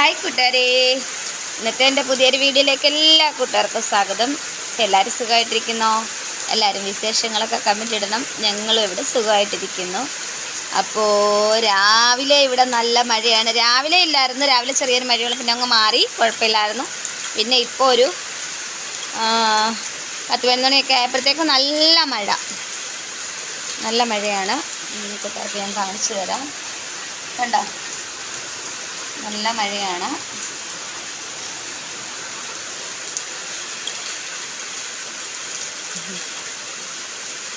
Hi കൂട്ടുകാരെ. ഇന്നത്തെ എന്റെ പുതിയൊരു വീഡിയോയിലേക്ക് എല്ലാ കൂട്ടുകാർക്കും സ്വാഗതം. എല്ലാവരും സുഖമായിട്ടിരിക്കുന്നോ? എല്ലാവരും വിശേഷങ്ങളൊക്കെ കമന്റ് ഇടണം. ഞങ്ങളും ഇവിടെ സുഖമായിട്ടിരിക്കുന്നു. അപ്പോൾ രാവിലെ ഇവിടെ നല്ല മഴയാണ്. രാവിലെ ഇല്ലായിരുന്നു. രാവിലെ ചെറിയൊരു മഴയുള്ള പിന്നെ അങ്ങ് മാറി. കുഴപ്പമില്ലായിരുന്നു. പിന്നെ ഇപ്പോൾ ഒരു പത്ത് പതിനൊന്ന് മണിയൊക്കെ ആയപ്പോഴത്തേക്കും നല്ല മഴ. നല്ല മഴയാണ്. കൂട്ടുകാർക്ക് ഞാൻ കാണിച്ചു തരാം. കണ്ടോ? നല്ല മഴയാണ്.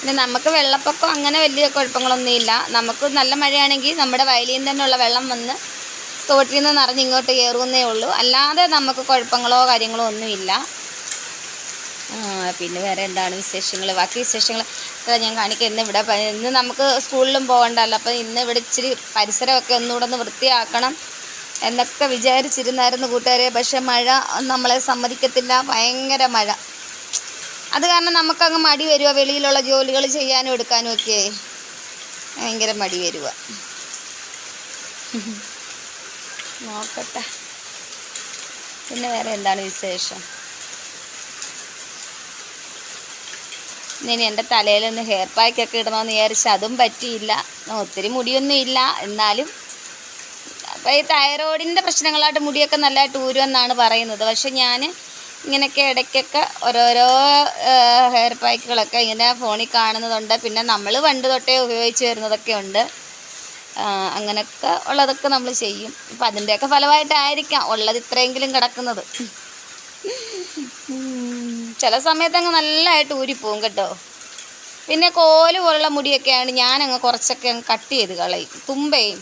പിന്നെ നമുക്ക് വെള്ളപ്പൊക്കം അങ്ങനെ വലിയ കുഴപ്പങ്ങളൊന്നുമില്ല. നമുക്ക് നല്ല മഴയാണെങ്കിൽ നമ്മുടെ വയലിൽ നിന്ന് തന്നെയുള്ള വെള്ളം വന്ന് തോട്ടിൽ നിന്ന് നിറഞ്ഞ് ഇങ്ങോട്ട് കയറുന്നേ ഉള്ളൂ. അല്ലാതെ നമുക്ക് കുഴപ്പങ്ങളോ കാര്യങ്ങളോ ഒന്നുമില്ല. പിന്നെ വേറെ എന്താണ് വിശേഷങ്ങൾ ബാക്കി വിശേഷങ്ങൾ ഞാൻ കാണിക്കാം ഇന്ന് ഇവിടെ ഇന്ന് നമുക്ക് സ്കൂളിലും പോകണ്ടല്ലോ. അപ്പോൾ ഇന്ന് ഇവിടെ ഇച്ചിരി പരിസരമൊക്കെ ഒന്നുകൂടെ ഒന്ന് വൃത്തിയാക്കണം. എന്നൊക്കെ വിചാരിച്ചിരുന്നായിരുന്നു കൂട്ടുകാരെ. പക്ഷെ മഴ നമ്മളെ സമ്മതിക്കത്തില്ല. ഭയങ്കര മഴ. അത് കാരണം നമുക്കങ്ങ് മടി വരുക വെളിയിലുള്ള ജോലികൾ ചെയ്യാനും എടുക്കാനും ഒക്കെ. ഭയങ്കര മടി വരുക നോക്കട്ടെ. പിന്നെ വേറെ എന്താണ് വിശേഷം? ഇനി എന്റെ തലയിലൊന്ന് ഹെയർ പാക്കൊക്കെ ഇടണമെന്ന് വിചാരിച്ച് അതും പറ്റിയില്ല. ഒത്തിരി മുടിയൊന്നും ഇല്ല. എന്നാലും അപ്പോൾ ഈ തൈറോയിഡിന്റെ പ്രശ്നങ്ങളായിട്ട് മുടിയൊക്കെ നല്ലതായിട്ട് ഊരുമെന്നാണ് പറയുന്നത്. പക്ഷെ ഞാൻ ഇങ്ങനെയൊക്കെ ഇടയ്ക്കൊക്കെ ഓരോരോ ഹെയർ പാക്കുകളൊക്കെ ഇങ്ങനെ ഫോണിൽ കാണുന്നതുണ്ട്. പിന്നെ നമ്മൾ പണ്ട് തൊട്ടേ ഉപയോഗിച്ച് വരുന്നതൊക്കെ ഉണ്ട്. അങ്ങനെയൊക്കെ ഉള്ളതൊക്കെ നമ്മൾ ചെയ്യും. അപ്പം അതിന്റെയൊക്കെ ഫലമായിട്ടായിരിക്കാം ഉള്ളത് ഇത്രയെങ്കിലും കിടക്കുന്നത്. ചില സമയത്ത് അങ്ങ് നല്ലതായിട്ട് ഊരിപ്പോവും കേട്ടോ. പിന്നെ കോൽ പോലുള്ള മുടിയൊക്കെയാണ് ഞാനങ്ങ് കുറച്ചൊക്കെ അങ്ങ് കട്ട് ചെയ്ത് കളയും. തുമ്പയും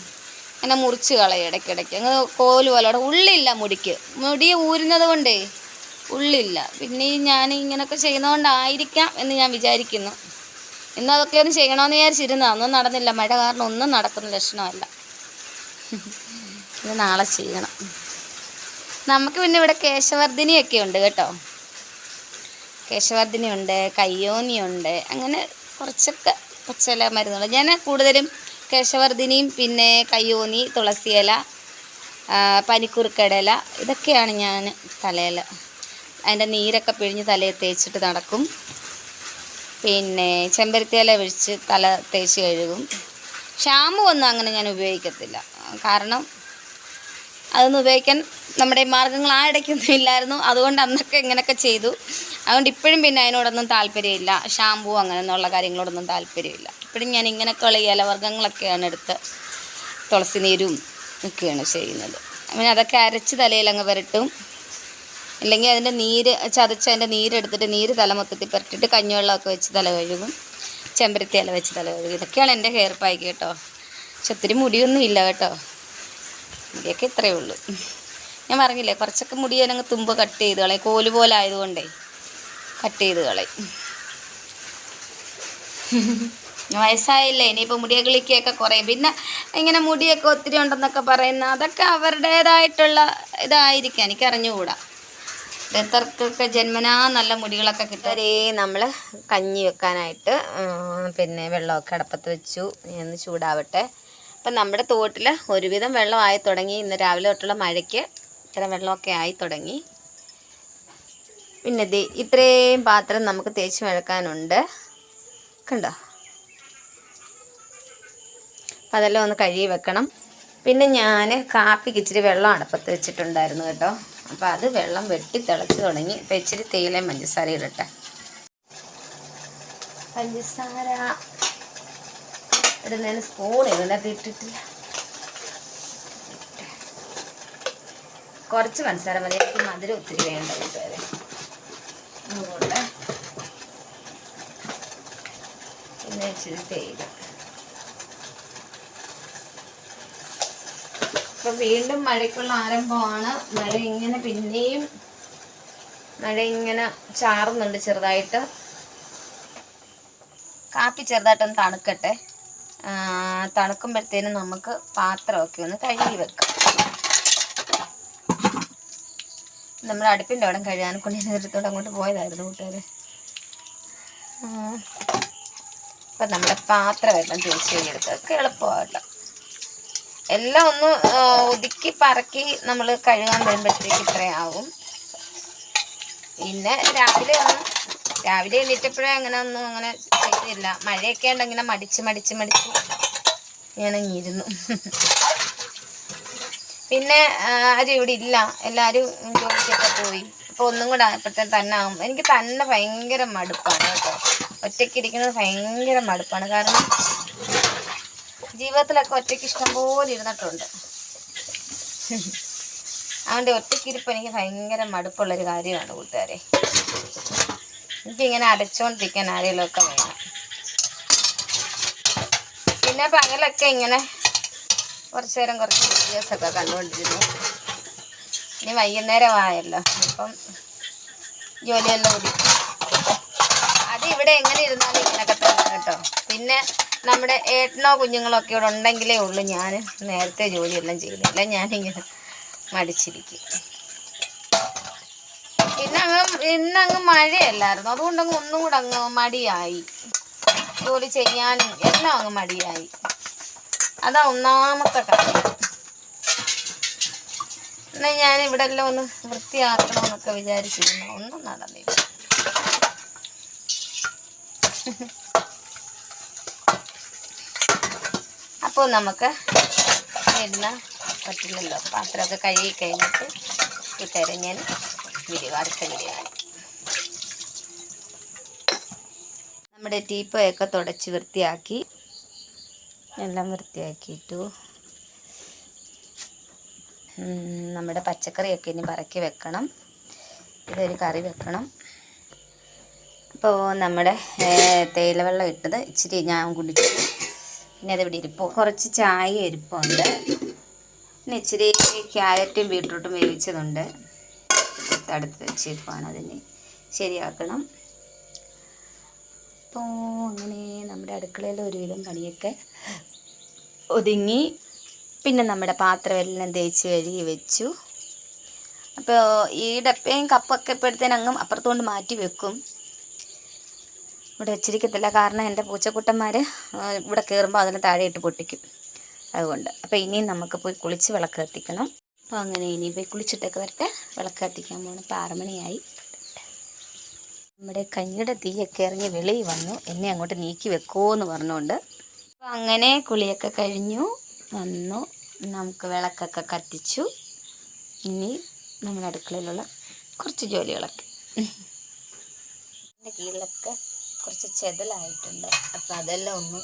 അങ്ങനെ മുറിച്ച് കളയും ഇടയ്ക്കിടയ്ക്ക്. അങ്ങ് കോൽ പോലെ അവിടെ ഉള്ളില്ല മുടിക്ക്. മുടി ഊരുന്നത് കൊണ്ടേ ഉള്ളില്ല. പിന്നെ ഞാൻ ഇങ്ങനെയൊക്കെ ചെയ്യുന്നതുകൊണ്ടായിരിക്കാം എന്ന് ഞാൻ വിചാരിക്കുന്നു. ഇന്ന് അതൊക്കെ ഒന്ന് ചെയ്യണമെന്ന് വിചാരിച്ചിരുന്ന. ഒന്നും നടന്നില്ല. മഴ കാരണം ഒന്നും നടക്കുന്ന ലക്ഷണമല്ല. ഇത് നാളെ ചെയ്യണം. നമുക്ക് പിന്നെ ഇവിടെ കേശവർദ്ധിനിയൊക്കെ ഉണ്ട് കേട്ടോ. കേശവർദ്ധിനിയുണ്ട് കയ്യോനിയുണ്ട് അങ്ങനെ കുറച്ചൊക്കെ പച്ചില മരുന്നുകൾ. ഞാൻ കൂടുതലും കേശവർദ്ധിനിയും പിന്നെ കയ്യോന്നി തുളസിയില പനിക്കുറുക്കടല ഇതൊക്കെയാണ് ഞാൻ തലയിൽ അതിന്റെ നീരൊക്കെ പിഴിഞ്ഞ് തലയിൽ തേച്ചിട്ട് നടക്കും. പിന്നെ ചെമ്പരത്തിയില ഒഴിച്ച് തല തേച്ച് കഴുകും. ഷാമ്പു ഒന്നും അങ്ങനെ ഞാൻ ഉപയോഗിക്കത്തില്ല. കാരണം അതൊന്നും ഉപയോഗിക്കാൻ നമ്മുടെ മാർഗങ്ങൾ ആ ഇടയ്ക്കൊന്നും ഇല്ലായിരുന്നു. അതുകൊണ്ട് അന്നൊക്കെ ഇങ്ങനെയൊക്കെ ചെയ്തു. അതുകൊണ്ട് ഇപ്പോഴും പിന്നെ അതിനോടൊന്നും താല്പര്യമില്ല. ഷാമ്പൂ അങ്ങനെയുള്ള കാര്യങ്ങളോടൊന്നും താല്പര്യമില്ല. ഇപ്പോഴും ഞാൻ ഇങ്ങനെയൊക്കെയുള്ള ഇലവർഗങ്ങളൊക്കെയാണ് എടുത്ത് തുളസി നീരും ഒക്കെയാണ് ചെയ്യുന്നത്. പിന്നെ അതൊക്കെ അരച്ച് തലയിൽ അങ്ങ് പുരട്ടും. അല്ലെങ്കിൽ അതിന്റെ നീര് ചതച്ച് അതിന്റെ നീരെടുത്തിട്ട് നീര് തല മൊത്തത്തിൽ പുരട്ടിട്ട് കഞ്ഞിവെള്ളമൊക്കെ വെച്ച് തല കഴുകും. ചെമ്പരത്തി ഇല വെച്ച് തല കഴുകും. ഇതൊക്കെയാണ് എന്റെ ഹെയർ പാക്ക് കേട്ടോ. പക്ഷെ ഒത്തിരി മുടിയൊന്നും ഇല്ല കേട്ടോ. മുടിയൊക്കെ ഇത്രയേ ഉള്ളൂ. ഞാൻ പറഞ്ഞില്ലേ കുറച്ചൊക്കെ മുടി ഞാനങ്ങ് തുമ്പ് കട്ട് ചെയ്ത് കളയും. കോൽ പോലെ ആയതുകൊണ്ടേ കട്ട് ചെയ്ത് കളയും. വയസ്സായില്ലേ ഇനിയിപ്പോൾ മുടിയെ കിളിക്കുകയൊക്കെ കുറയും. പിന്നെ ഇങ്ങനെ മുടിയൊക്കെ ഒത്തിരി ഉണ്ടെന്നൊക്കെ പറയുന്ന അതൊക്കെ അവരുടേതായിട്ടുള്ള ഇതായിരിക്കാം. എനിക്ക് അറിഞ്ഞുകൂടാ ഓരോരുത്തർക്കൊക്കെ ജന്മനാ നല്ല മുടികളൊക്കെ കിട്ടരേ നമ്മൾ കഞ്ഞി വെക്കാനായിട്ട് പിന്നെ വെള്ളമൊക്കെ അടപ്പത്ത് വെച്ചു. ഒന്ന് ചൂടാവട്ടെ. അപ്പം നമ്മുടെ തോട്ടിൽ ഒരുവിധം വെള്ളമായി തുടങ്ങി. ഇന്ന് രാവിലെ തൊട്ടുള്ള മഴയ്ക്ക് ഇത്ര വെള്ളമൊക്കെ ആയി തുടങ്ങി. പിന്നെ ദേ ഇത്രയും പാത്രം നമുക്ക് തേച്ച് വഴക്കാനുണ്ട് കണ്ടോ? അപ്പം അതെല്ലാം ഒന്ന് കഴുകി വെക്കണം. പിന്നെ ഞാൻ കാപ്പിക്ക് ഇച്ചിരി വെള്ളം അടുപ്പത്ത് വെച്ചിട്ടുണ്ടായിരുന്നു കേട്ടോ. അപ്പോൾ അത് വെള്ളം വെട്ടി തിളച്ച് തുടങ്ങി. അപ്പം ഇച്ചിരി തേയിലയും പഞ്ചസാര ഇടട്ടെ. പഞ്ചസാര. ഇടുന്നതിന് സ്പൂൺ ഇതിനകത്ത് കുറച്ച് പഞ്ചസാര മതി. എനിക്ക് മധുരം ഒത്തിരി വേണ്ട കൂട്ടുകാരെ അതുകൊണ്ട് പിന്നെ ഇച്ചിരി തേയില. ഇപ്പൊ വീണ്ടും മഴയ്ക്കുള്ള ആരംഭമാണ്. മഴ ഇങ്ങനെ പിന്നെയും മഴ ഇങ്ങനെ ചാറുന്നുണ്ട് ചെറുതായിട്ട്. കാപ്പി ചെറുതായിട്ടൊന്ന് തണുക്കട്ടെ. തണുക്കുമ്പോഴത്തേനും നമുക്ക് പാത്രമൊക്കെ ഒന്ന് കഴുകി വെക്കാം. നമ്മൾ അടുപ്പിന്റെ അവിടെ കഴുകാൻ കൊണ്ട് നേരത്തോടെ അങ്ങോട്ട് പോയതായിരുന്നു കൂട്ടുകാർ അപ്പം നമ്മുടെ പാത്രമെല്ലാം കഴുകിയെടുക്കുക ഒക്കെ എളുപ്പമാട്ടോ എല്ലാം ഒന്ന് ഒതുക്കി പറക്കി നമ്മൾ കഴുകാൻ വരുമ്പോഴത്തേക്ക് ഇത്രയാവും പിന്നെ രാവിലെ ഒന്ന് രാവിലെ എണീറ്റപ്പോഴേ അങ്ങനെ ഒന്നും അങ്ങനെ ചെയ്തില്ല മഴയൊക്കെ ഉണ്ട് ഇങ്ങനെ മടിച്ച് മടിച്ച് മടിച്ച് ഞാനങ്ങിയിരുന്നു പിന്നെ ആരും ഇവിടെ ഇല്ല. എല്ലാവരും ജോലിക്കൊക്കെ പോയി. അപ്പോൾ ഒന്നും കൂടെ ഇപ്പോഴത്തെ തന്നെ ആകും എനിക്ക് തന്നെ ഭയങ്കര മടുപ്പാണ് കേട്ടോ. ഒറ്റയ്ക്ക് ഇരിക്കുന്നത് ഭയങ്കര മടുപ്പാണ്. കാരണം ജീവിതത്തിലൊക്കെ ഒറ്റയ്ക്ക് ഇഷ്ടംപോലെ ഇരുന്നിട്ടുണ്ട്. അതുകൊണ്ട് ഒറ്റയ്ക്കിരിപ്പ് എനിക്ക് ഭയങ്കര മടുപ്പുള്ളൊരു കാര്യമാണ് കൂട്ടുകാരെ. എനിക്കിങ്ങനെ അടച്ചുകൊണ്ടിരിക്കാൻ ആരെങ്കിലുമൊക്കെ വേണം. പിന്നെ പകലൊക്കെ ഇങ്ങനെ കുറച്ച് നേരം കുറച്ച് വീഡിയോസൊക്കെ കണ്ടുകൊണ്ടിരുന്നു ഇനി വൈകുന്നേരം ആയല്ലോ അപ്പം ജോലിയെല്ലാം ഒതുക്കി. അത് ഇവിടെ എങ്ങനെ ഇരുന്നാലും ഇങ്ങനെയൊക്കെ തന്നെ കേട്ടോ. പിന്നെ നമ്മുടെ ഏട്ടനോ കുഞ്ഞുങ്ങളോ ഒക്കെ ഇവിടെ ഉണ്ടെങ്കിലേ ഉള്ളൂ. ഞാൻ നേരത്തെ ജോലിയെല്ലാം ചെയ്യുന്നില്ല ഞാനിങ്ങനെ മടിച്ചിരിക്കും. പിന്നെ അങ്ങ് ഇന്നങ്ങ് മഴയല്ലായിരുന്നു. അതുകൊണ്ടങ്ങ് ഒന്നും കൂടെ അങ്ങ് മടിയായി. ജോലി ചെയ്യാനും എല്ലാം അങ്ങ് മടിയായി. അതാ ഒന്നാമത്തെ കാര്യം. എന്നാ ഞാൻ ഇവിടെ എല്ലാം ഒന്ന് വൃത്തിയാക്കണമെന്നൊക്കെ വിചാരിച്ചിരുന്നു. ഒന്നും നടന്നില്ല. അപ്പോൾ നമുക്ക് ഇടുന്ന പറ്റില്ലല്ലോ പാത്രമൊക്കെ കഴുകി കഴിഞ്ഞിട്ട് ഇട്ടേരം ഞാൻ വീഡിയോ അടുത്ത വീഡിയോ. നമ്മുടെ ടീപ്പോയൊക്കെ തുടച്ച് വൃത്തിയാക്കി എല്ലാം വൃത്തിയാക്കിയിട്ടു. നമ്മുടെ പച്ചക്കറിയൊക്കെ ഇനി പറക്കി വെക്കണം. ഇതൊരു കറി വെക്കണം. അപ്പോൾ നമ്മുടെ തേയിലവെള്ളം ഇട്ടത് ഇച്ചിരി ഞാൻ കുടിച്ചു. പിന്നെ അത് ഇവിടെ ഇരിപ്പോ കുറച്ച് ചായ ഇരിപ്പുണ്ട്. പിന്നെ ഇച്ചിരി ക്യാരറ്റും ബീട്രൂട്ടും വേവിച്ചതുണ്ട്. അടുത്ത് വെച്ചേക്കുവാണ് അതിനെ ശരിയാക്കണം. അപ്പോൾ അങ്ങനെ നമ്മുടെ അടുക്കളയിൽ ഒരുവിധം പണിയൊക്കെ ഒതുങ്ങി. പിന്നെ നമ്മുടെ പാത്രമെല്ലാം തേച്ച് കഴുകി വെച്ചു. അപ്പോൾ ഈ ഡപ്പയും കപ്പൊക്കെ ഇപ്പോഴത്തേനും അങ്ങ് അപ്പുറത്തുകൊണ്ട് മാറ്റി വെക്കും. ഇവിടെ വെച്ചിരിക്കത്തില്ല. കാരണം എന്റെ പൂച്ചക്കുട്ടന്മാർ ഇവിടെ കയറുമ്പോൾ അതിന് താഴെയിട്ട് പൊട്ടിക്കും. അതുകൊണ്ട്. അപ്പോൾ ഇനിയും നമുക്ക് പോയി കുളിച്ച് വിളക്ക് കത്തിക്കണം. അപ്പോൾ അങ്ങനെ ഇനി പോയി കുളിച്ചിട്ടൊക്കെ വരട്ടെ. വിളക്ക് കത്തിക്കാൻ പോകണം. ഇപ്പോൾ ആറുമണിയായി നമ്മുടെ കഞ്ഞിയുടെ തീയൊക്കെ ഇറങ്ങി വെളി വന്നു. എന്നെ അങ്ങോട്ട് നീക്കി വെക്കുമോ എന്ന് പറഞ്ഞുകൊണ്ട്. അപ്പോൾ അങ്ങനെ കുളിയൊക്കെ കഴിഞ്ഞു. വന്നു. നമുക്ക് വിളക്കൊക്കെ കത്തിച്ചു. ഇനി നമ്മുടെ അടുക്കളയിലുള്ള കുറച്ച് ജോലികളൊക്കെ. എന്റെ കീഴിലൊക്കെ കുറച്ച് ചെതലായിട്ടുണ്ട്. അപ്പോൾ അതെല്ലാം ഒന്ന്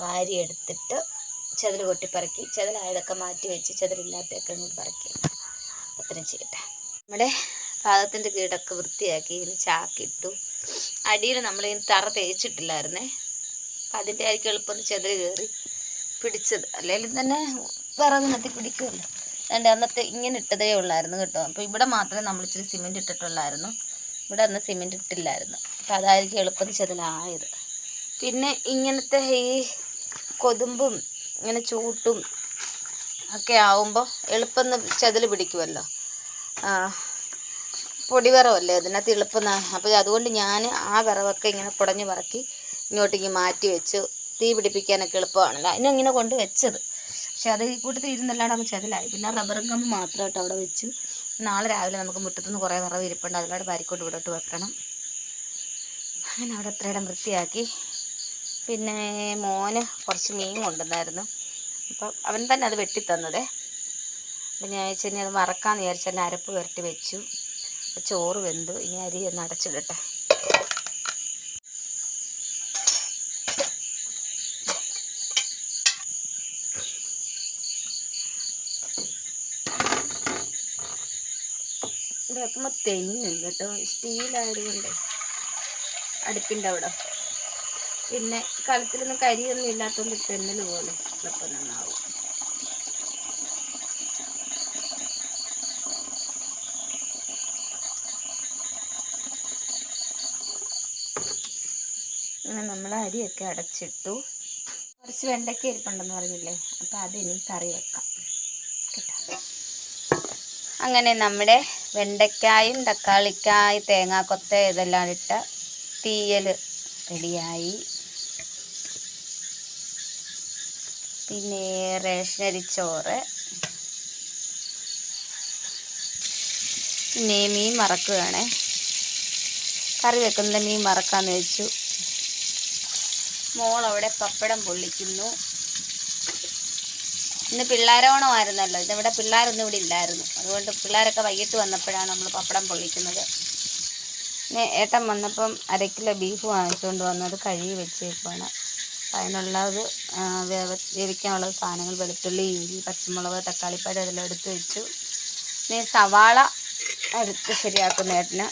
വാരി എടുത്തിട്ട് ചെതൽ കൊട്ടിപ്പറക്കി ചെതലായതൊക്കെ മാറ്റി വെച്ച് ചെതലില്ലാത്തതൊക്കെ പറക്കി. അത്രയും ചെയ്യട്ടെ. നമ്മുടെ പാകത്തിന്റെ കീടൊക്കെ വൃത്തിയാക്കി ഇതിൽ ചാക്കിട്ടു. അടിയിൽ നമ്മൾ ഈ തറ തേച്ചിട്ടില്ലായിരുന്നേ. അപ്പം അതിന്റെ ആയിരിക്കും എളുപ്പം ചെതൽ കയറി പിടിച്ചത്. അല്ലെങ്കിൽ തന്നെ വിറകിനകത്ത് പിടിക്കുമല്ലോ. അതുകൊണ്ട് അന്നത്തെ ഇങ്ങനെ ഇട്ടതേ ഉള്ളായിരുന്നു കേട്ടോ. അപ്പോൾ ഇവിടെ മാത്രമേ നമ്മൾ ഇച്ചിരി സിമെന്റ് ഇട്ടിട്ടുള്ളായിരുന്നു. ഇവിടെ അന്ന് സിമെന്റ് ഇട്ടില്ലായിരുന്നു. അപ്പം അതായിരിക്കും എളുപ്പത്തിൽ ചെതലായത്. പിന്നെ ഇങ്ങനത്തെ ഈ കൊതുമ്പും ഇങ്ങനെ ചൂട്ടും ഒക്കെ ആവുമ്പോൾ എളുപ്പം ചതിൽ പിടിക്കുമല്ലോ പൊടി വിറവല്ലേ അതിനകത്ത് എളുപ്പം അപ്പോൾ അതുകൊണ്ട് ഞാൻ ആ വിറവൊക്കെ ഇങ്ങനെ കുടഞ്ഞ് പറക്കി ഇങ്ങോട്ടേക്ക് മാറ്റി വെച്ചു. തീ പിടിപ്പിക്കാനൊക്കെ എളുപ്പമാണല്ലോ. അതിനും ഇങ്ങനെ കൊണ്ട് വെച്ചത്. പക്ഷെ അത് ഈ കൂട്ടത്തിൽ ഇരുന്നല്ലാണ്ട് അങ്ങ് ചതിലായി. പിന്നെ റബ്ബറും കമ്പ് മാത്രമായിട്ട് അവിടെ വെച്ചു. നാളെ രാവിലെ നമുക്ക് മുറ്റത്തുനിന്ന് കുറേ വിറവ് ഇരിപ്പുണ്ട്. അതിലൂടെ പാരിക്കോട്ട് വിടോട്ട് വെക്കണം. അങ്ങനെ അവിടെ അത്രയിടം വൃത്തിയാക്കി പിന്നെ മോന് കുറച്ച് മീൻ കൊണ്ടുവന്നായിരുന്നു. അപ്പോൾ അവൻ തന്നെ അത് വെട്ടിത്തന്നതേ. അപ്പം ഞാൻ വെച്ച് കഴിഞ്ഞാൽ അത് മറക്കാമെന്ന് വിചാരിച്ചു തന്നെ അരപ്പ് പുരട്ടി വെച്ചു. ചോറ് വെന്തു. ഇനി അരി ഒന്ന് അടച്ചിടട്ടെ. ഇത് വെക്കുമ്പോൾ തെന്നും കേട്ടോ. സ്റ്റീലായതുകൊണ്ട് അടുപ്പിന്റെ അവിടെ. പിന്നെ കളത്തിലൊന്നും കരിയൊന്നും ഇല്ലാത്തതുകൊണ്ട് തെന്നൽ പോലെ എളുപ്പം നന്നാവും. അങ്ങനെ നമ്മൾ അരിയൊക്കെ അടച്ചിട്ടു. കുറച്ച് വെണ്ടയ്ക്ക ഇരിപ്പുണ്ടെന്ന് പറഞ്ഞില്ലേ? അപ്പോൾ അതിനി കറി വെക്കാം. അങ്ങനെ നമ്മുടെ വെണ്ടയ്ക്കായും തക്കാളിക്കായും തേങ്ങാക്കൊത്ത ഇതെല്ലാം ഇട്ട തീയൽ റെഡിയായി. പിന്നെ റേഷനരി ചോറ് പിന്നെ മീൻ മറക്കുകയാണേ കറി വെക്കുന്ന മീൻ മറക്കാന്ന് വെച്ചു. മോൾ അവിടെ പപ്പടം പൊള്ളിക്കുന്നു. ഇന്ന് പിള്ളേരോണമായിരുന്നല്ലോ. ഇതിവിടെ പിള്ളേരൊന്നും ഇവിടെ ഇല്ലായിരുന്നു. അതുകൊണ്ട് പിള്ളേരൊക്കെ വൈകിട്ട് വന്നപ്പോഴാണ് നമ്മൾ പപ്പടം പൊള്ളിക്കുന്നത്. ഏട്ടൻ വന്നപ്പം അര കിലോ ബീഫ് വാങ്ങിച്ചുകൊണ്ട് വന്നത് കഴുകി വെച്ചേക്കുവാണ്. അപ്പം ഒരു വേവ വേവിക്കാനുള്ള സാധനങ്ങൾ വെളുത്തുള്ളി ഇഞ്ചി പച്ചമുളക് തക്കാളിപ്പഴം അതെല്ലാം എടുത്ത് വെച്ചു. ഇനി സവാള എടുത്ത് ശരിയാക്കുന്ന ഏട്ടന്.